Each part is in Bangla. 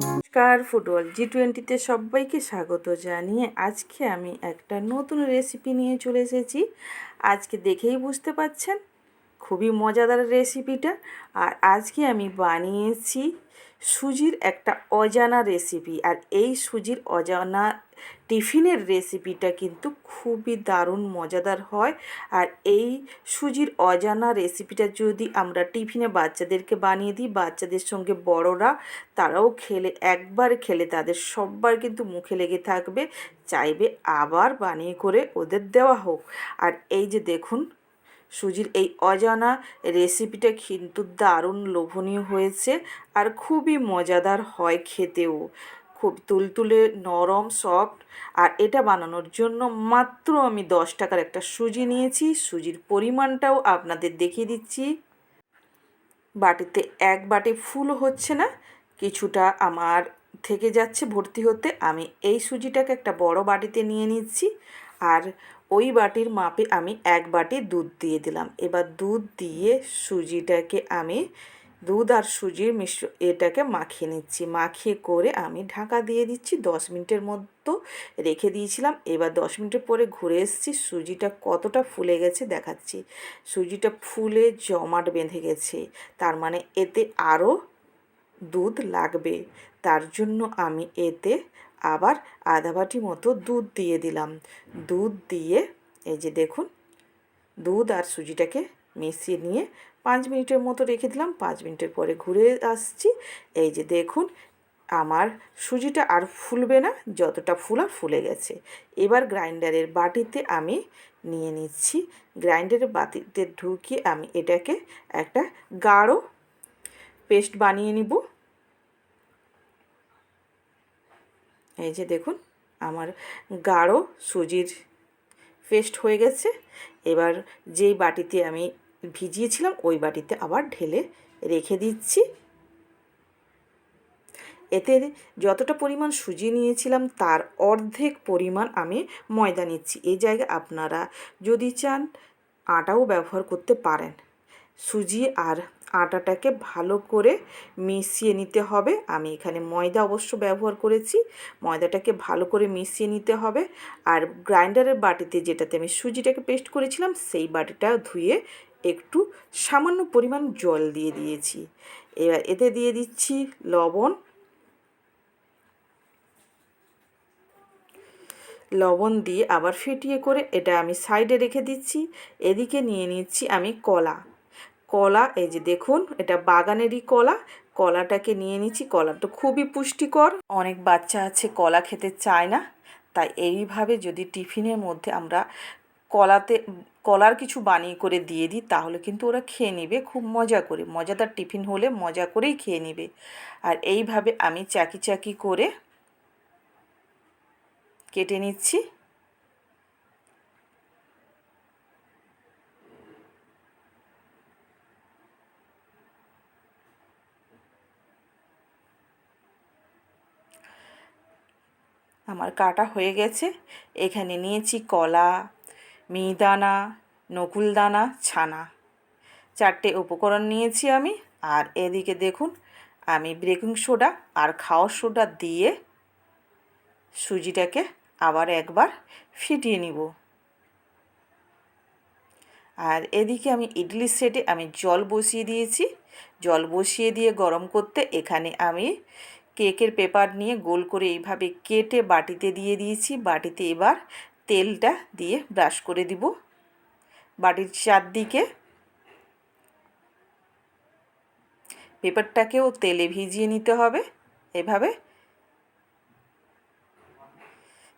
নমস্কার, ফুটবল জি টোয়েন্টিতে সবাইকে স্বাগত জানিয়ে আজকে আমি একটা নতুন রেসিপি নিয়ে চলে এসেছি। আজকে দেখেই বুঝতে পাচ্ছেন, খুবই মজাদার রেসিপিটা আর আজকে আমি বানিয়েছি সুজির একটা অজানা রেসিপি আর এই সুজির অজানা টিফিনের রেসিপিটা কিন্তু খুবই দারুণ, মজাদার হয়। আর এই সুজির অজানা রেসিপিটা যদি আমরা টিফিনে বাচ্চাদেরকে বানিয়ে দিই, বাচ্চাদের সঙ্গে বড়রা, তারাও খেলে, একবার খেলে তাদের সববার কিন্তু মুখে লেগে থাকবে। চাইবে আবার বানিয়ে করে ওদের দেওয়া হোক। আর এই যে দেখুন সুজির এই অজানা রেসিপিটা কিন্তু দারুণ লোভনীয় হয়েছে আর খুবই মজাদার হয় খেতেও। খুব তুলতুলে, নরম সফট আর এটা বানানোর জন্য মাত্র আমি দশ টাকার একটা সুজি নিয়েছি। সুজির পরিমাণটাও আপনাদের দেখিয়ে দিচ্ছি। বাটিতে এক বাটি ফুল হচ্ছে না, কিছুটা আমার থেকে যাচ্ছে ভর্তি হতে। আমি এই সুজিটাকে একটা বড় বাটিতে নিয়ে নিচ্ছি। আর ওই বাটির মাপে আমি এক বাটি দুধ দিয়ে দিলাম। এবার দুধ দিয়ে সুজিটাকে আমি, দুধ আর সুজির মিশ্র, এটাকে মাখিয়ে নিচ্ছি। মাখিয়ে করে আমি ঢাকা দিয়ে দিচ্ছি। দশ মিনিটের মতো রেখে দিয়েছিলাম। এবার দশ মিনিটের পরে ঘুরে এসেছি। সুজিটা কতটা ফুলে গেছে দেখাচ্ছি। সুজিটা ফুলে জমাট বেঁধে গেছে। তার মানে এতে আরও দুধ লাগবে। তার জন্য আমি এতে আবার আধা বাটি মতো দুধ দিয়ে দিলাম। দুধ দিয়ে, এই যে দেখুন, দুধ আর সুজিটাকে মিশিয়ে নিয়ে পাঁচ মিনিটের মতো রেখে দিলাম। পাঁচ মিনিটের পরে ঘুরে আসছি। এই যে দেখুন, আমার সুজিটা আর ফুলবে না, যতটা ফুলা ফুলে গেছে। এবার গ্রাইন্ডারের বাটিতে আমি নিয়ে নিচ্ছি। গ্রাইন্ডারের বাটিতে ঢুকিয়ে আমি এটাকে একটা গাঢ় পেস্ট বানিয়ে নিব। এই যে দেখুন, আমার গাঢ় সুজির পেস্ট হয়ে গেছে। এবার যেই বাটিতে আমি ভিজিয়েছিলাম, ওই বাটিতে আবার ঢেলে রেখে দিচ্ছি। এতে যতটা পরিমাণ সুজি নিয়েছিলাম, তার অর্ধেক পরিমাণ আমি ময়দা নিচ্ছি। এই জায়গায় আপনারা যদি চান, আটাও ব্যবহার করতে পারেন। সুজি আর আটাটাকে ভালো করে মিশিয়ে নিতে হবে। আমি এখানে ময়দা অবশ্য ব্যবহার করেছি। ময়দাটাকে ভালো করে মিশিয়ে নিতে হবে। আর গ্রাইন্ডারের বাটিতে যেটাতে আমি সুজিটাকে পেস্ট করেছিলাম, সেই বাটিটা ধুয়ে একটু সামান্য পরিমাণ জল দিয়ে দিয়েছি। এবার এতে দিয়ে দিচ্ছি লবণ। লবণ দিয়ে আবার ফেটিয়ে করে এটা আমি সাইডে রেখে দিচ্ছি। এদিকে নিয়ে নিচ্ছি আমি কলা। কলা, এই যে দেখুন, এটা বাগানেরই কলা। কলাটাকে নিয়ে নিচ্ছি, কলা তো খুবই পুষ্টিকর। অনেক বাচ্চা আছে, কলা খেতে চায় না। তাই এইভাবে যদি টিফিনের মধ্যে আমরা কলাতে, কলার কিছু বানিয়ে করে দিয়ে দিই, তাহলে কিন্তু ওরা খেয়ে নেবে, খুব মজা করে। মজাদার টিফিন হলে মজা করেই খেয়ে নেবে। আর এইভাবে আমি চাকি চাকি করে কেটে নিচ্ছি। আমার কাটা হয়ে গেছে। এখানে নিয়েছি কলা, মিহিদানা, নকুলদানা, ছানা। চারটে উপকরণ নিয়েছি আমি। আর এদিকে দেখুন, আমি বেকিং সোডা আর খাওয়ার সোডা দিয়ে সুজিটাকে আবার একবার ফিটিয়ে নিব। আর এদিকে আমি ইডলি সেটে আমি জল বসিয়ে দিয়েছি। জল বসিয়ে দিয়ে গরম করতে এখানে আমি কেকের পেপার নিয়ে গোল করে এইভাবে কেটে বাটিতে দিয়ে দিয়েছি। বাটিতে এবার তেলটা দিয়ে ব্রাশ করে দিব। বাটির চারদিকে পেপারটাকেও তেলে ভিজিয়ে নিতে হবে। এভাবে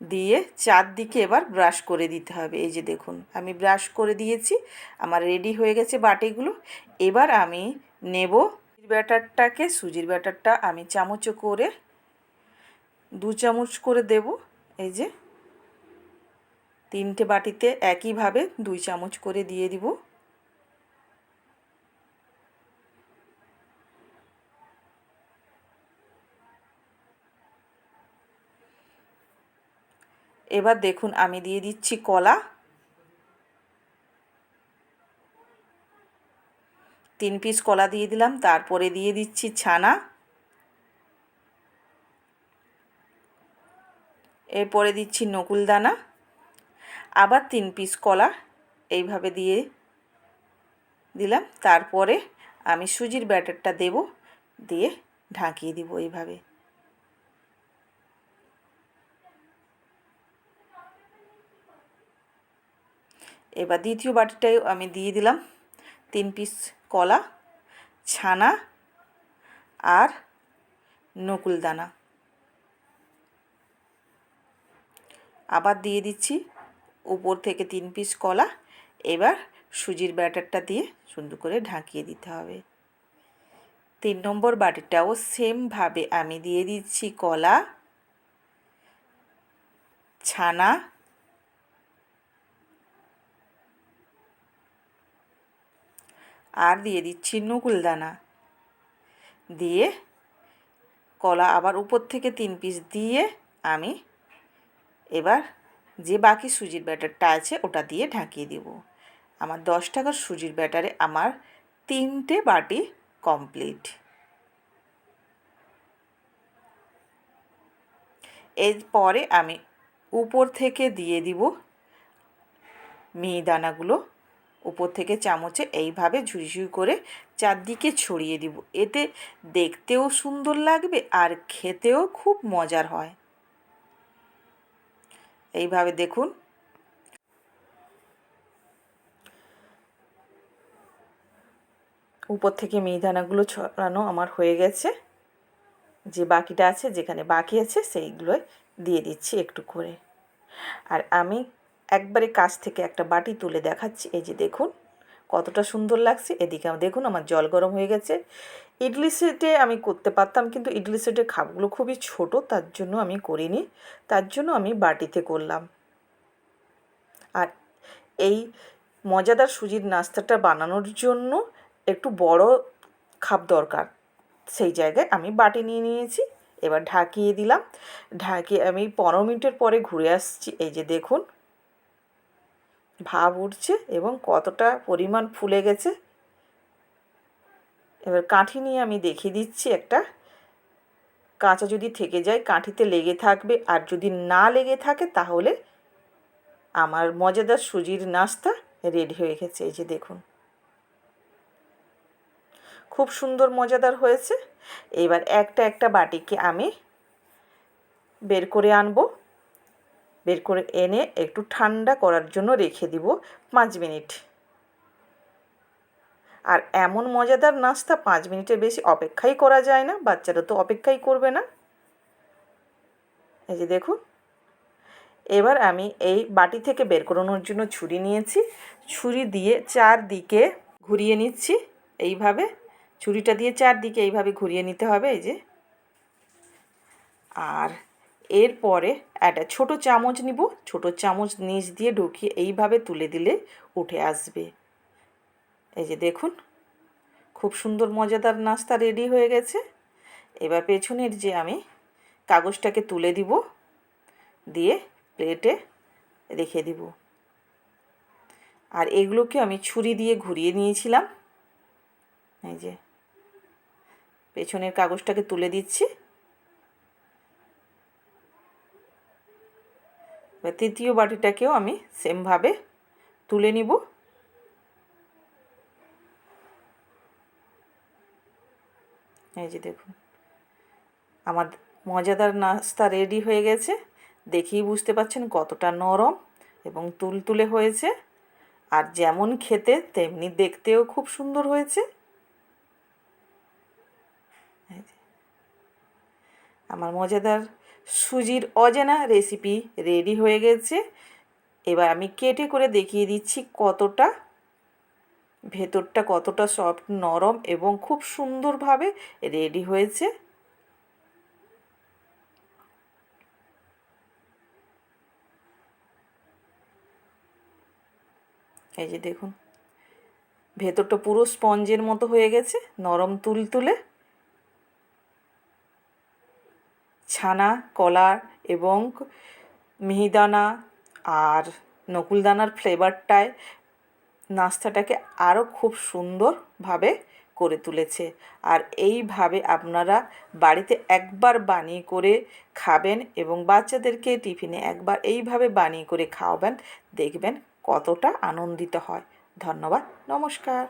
দিয়ে চারদিকে এবার ব্রাশ করে দিতে হবে। এই যে দেখুন, আমি ব্রাশ করে দিয়েছি। আমার রেডি হয়ে গেছে বাটিগুলো। এবার আমি নেব ব্যাটারটাকে, সুজির ব্যাটারটা আমি চামচ করে, দু চামচ করে দেব। এই যে, তিনটে বাটিতে একইভাবে দুই চামচ করে দিয়ে দিব। এবার দেখুন আমি দিয়ে দিচ্ছি কলা। তিন পিস কলা দিয়ে দিলাম, তারপরে দিয়ে দিচ্ছি ছানা। এরপরে দিচ্ছি নকুল দানা। আবার তিন পিস কলা এইভাবে দিয়ে দিলাম, তারপরে আমি সুজির ব্যাটারটা দেব, দিয়ে ঢাকিয়ে দিব এইভাবে। এবার দ্বিতীয় বাটিটায় আমি দিয়ে দিলাম, তিন পিস কলা, ছানা আর নকুল দানা আবার দিয়ে দিচ্ছি উপর থেকে তিন পিস কলা। এবার সুজির ব্যাটারটা দিয়ে সুন্দর করে ঢাকিয়ে দিতে হবে। তিন নম্বর বাটিটাও সেমভাবে আমি দিয়ে দিচ্ছি কলা, ছানা আর দিয়ে দিচ্ছি নকুল দানা। দিয়ে কলা আবার উপর থেকে তিন পিস দিয়ে আমি এবার যে বাকি সুজির ব্যাটারটা আছে ওটা দিয়ে ঢাকিয়ে দেব। আমার দশ টাকার সুজির ব্যাটারে আমার তিনটে বাটি কমপ্লিট এরপরে আমি উপর থেকে দিয়ে দিব মিহিদানাগুলো উপর থেকে চামচে এইভাবে ঝুড়ি ঝুড়ি করে চারদিকে ছড়িয়ে দিব। এতে দেখতেও সুন্দর লাগবে আর খেতেও খুব মজার হয়। এইভাবে দেখুন। উপর থেকে মিহিদানাগুলো ছড়ানো আমার হয়ে গেছে। যে বাকিটা আছে, যেখানে বাকি আছে, সেইগুলোই দিয়ে দিচ্ছি একটু করে। আর আমি একবারে কাছ থেকে একটা বাটি তুলে দেখাচ্ছি। এই যে দেখুন, কতটা সুন্দর লাগছে। এদিকে দেখুন আমার জল গরম হয়ে গেছে। ইডলি সেটে আমি করতে পারতাম, কিন্তু ইডলি সেটের খাপগুলো খুবই ছোট, তার জন্য আমি করিনি। তার জন্য আমি বাটিতে করলাম। আর এই মজাদার সুজির নাস্তাটা বানানোর জন্য একটু বড় খাপ দরকার। সেই জায়গায় আমি বাটি নিয়ে নিয়েছি, এবার ঢাকিয়ে দিলাম। ঢাকিয়ে আমি পনেরো মিনিটের পরে ঘুরে আসছি। এই যে দেখুন ভাব উঠছে এবং কতটা পরিমাণ ফুলে গেছে। এবার কাঠি নিয়ে আমি দেখিয়ে দিচ্ছি একটা। কাঁচা যদি থেকে যায়, কাঠিতে লেগে থাকবে। আর যদি না লেগে থাকে, তাহলে আমার মজাদার সুজির নাস্তা রেডি হয়ে গেছে। এই যে দেখুন। খুব সুন্দর মজাদার হয়েছে। এবার একটা একটা বাটিকে আমি বের করে আনব। বের করে এনে একটু ঠান্ডা করার জন্য রেখে দিব পাঁচ মিনিট। আর এমন মজাদার নাস্তা পাঁচ মিনিটের বেশি অপেক্ষাই করা যায় না, বাচ্চারা তো অপেক্ষাই করবে না। এই যে দেখুন, এবার আমি এই বাটি থেকে বের করানোর জন্য ছুরি নিয়েছি। ছুরি দিয়ে চারদিকে ঘুরিয়ে নিচ্ছি, এইভাবে। ছুরিটা দিয়ে চারদিকে এইভাবে ঘুরিয়ে নিতে হবে, এই যে। আর এরপরে একটা ছোট চামচ নিব। ছোট চামচ নিচ দিয়ে ঢুকিয়ে এইভাবে তুলে দিলে উঠে আসবে। এই যে দেখুন, খুব সুন্দর মজাদার নাস্তা রেডি হয়ে গেছে। এবার পেছনের যে আমি কাগজটাকে তুলে দিব, দিয়ে প্লেটে রেখে দিব। আর এগুলোকে আমি ছুরি দিয়ে ঘুরিয়ে নিয়েছিলাম। এই যে পেছনের কাগজটাকে তুলে দিচ্ছি। তৃতীয় বাটিটাকেও আমি সেমভাবে তুলে নিব। এই যে দেখুন, আমার মজাদার নাস্তা রেডি হয়ে গেছে। দেখেই বুঝতে পাচ্ছেন কতটা নরম এবং তুলতুলে হয়েছে। আর যেমন খেতে, তেমনি দেখতেও খুব সুন্দর হয়েছে। আমার মজাদার সুজির অজানা রেসিপি রেডি হয়ে গেছে। এবার আমি কেটে করে দেখিয়ে দিচ্ছি কতটা। ভেতরটা কতটা সফট নরম এবং খুব সুন্দরভাবে রেডি হয়েছে। এই যে দেখুন, ভেতরটা পুরো স্পঞ্জের মতো হয়ে গেছে, নরম তুলতুলে। ছানা কলা এবং মিহিদানা আর নকুলদানার ফ্লেভারটায় নাস্তাটাকে আরও খুব সুন্দরভাবে করে তুলেছে। আর এইভাবে আপনারা বাড়িতে একবার বানিয়ে করে খাবেন এবং বাচ্চাদেরকে টিফিনে একবার এইভাবে বানিয়ে করে খাওয়াবেন, দেখবেন কতটা আনন্দিত হয়। ধন্যবাদ, নমস্কার।